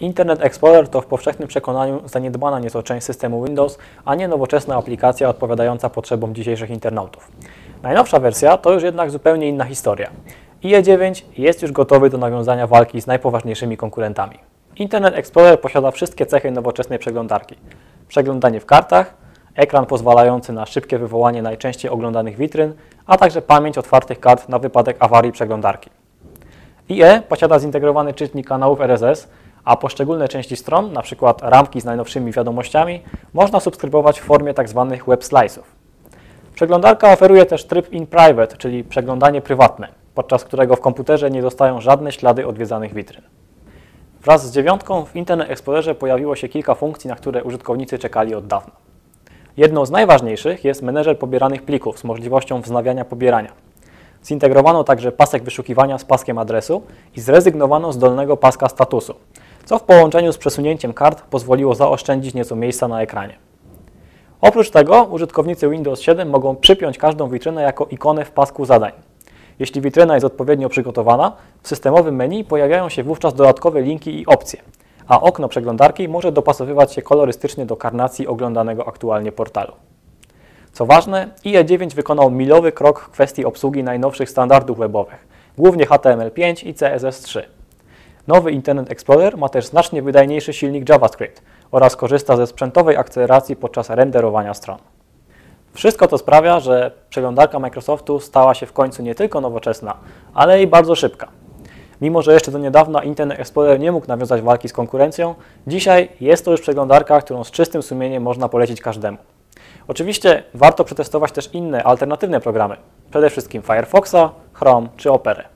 Internet Explorer to w powszechnym przekonaniu zaniedbana nieco część systemu Windows, a nie nowoczesna aplikacja odpowiadająca potrzebom dzisiejszych internautów. Najnowsza wersja to już jednak zupełnie inna historia. IE9 jest już gotowy do nawiązania walki z najpoważniejszymi konkurentami. Internet Explorer posiada wszystkie cechy nowoczesnej przeglądarki. Przeglądanie w kartach, ekran pozwalający na szybkie wywołanie najczęściej oglądanych witryn, a także pamięć otwartych kart na wypadek awarii przeglądarki. IE posiada zintegrowany czytnik kanałów RSS, a poszczególne części stron, np. ramki z najnowszymi wiadomościami, można subskrybować w formie tzw. web slice'ów. Przeglądarka oferuje też tryb in private, czyli przeglądanie prywatne, podczas którego w komputerze nie zostają żadne ślady odwiedzanych witryn. Wraz z dziewiątką w Internet Explorerze pojawiło się kilka funkcji, na które użytkownicy czekali od dawna. Jedną z najważniejszych jest menedżer pobieranych plików z możliwością wznawiania pobierania. Zintegrowano także pasek wyszukiwania z paskiem adresu i zrezygnowano z dolnego paska statusu, co w połączeniu z przesunięciem kart pozwoliło zaoszczędzić nieco miejsca na ekranie. Oprócz tego użytkownicy Windows 7 mogą przypiąć każdą witrynę jako ikonę w pasku zadań. Jeśli witryna jest odpowiednio przygotowana, w systemowym menu pojawiają się wówczas dodatkowe linki i opcje, a okno przeglądarki może dopasowywać się kolorystycznie do karnacji oglądanego aktualnie portalu. Co ważne, IE9 wykonał milowy krok w kwestii obsługi najnowszych standardów webowych, głównie HTML5 i CSS3. Nowy Internet Explorer ma też znacznie wydajniejszy silnik JavaScript oraz korzysta ze sprzętowej akceleracji podczas renderowania stron. Wszystko to sprawia, że przeglądarka Microsoftu stała się w końcu nie tylko nowoczesna, ale i bardzo szybka. Mimo, że jeszcze do niedawna Internet Explorer nie mógł nawiązać walki z konkurencją, dzisiaj jest to już przeglądarka, którą z czystym sumieniem można polecić każdemu. Oczywiście warto przetestować też inne, alternatywne programy, przede wszystkim Firefoxa, Chrome czy Opera.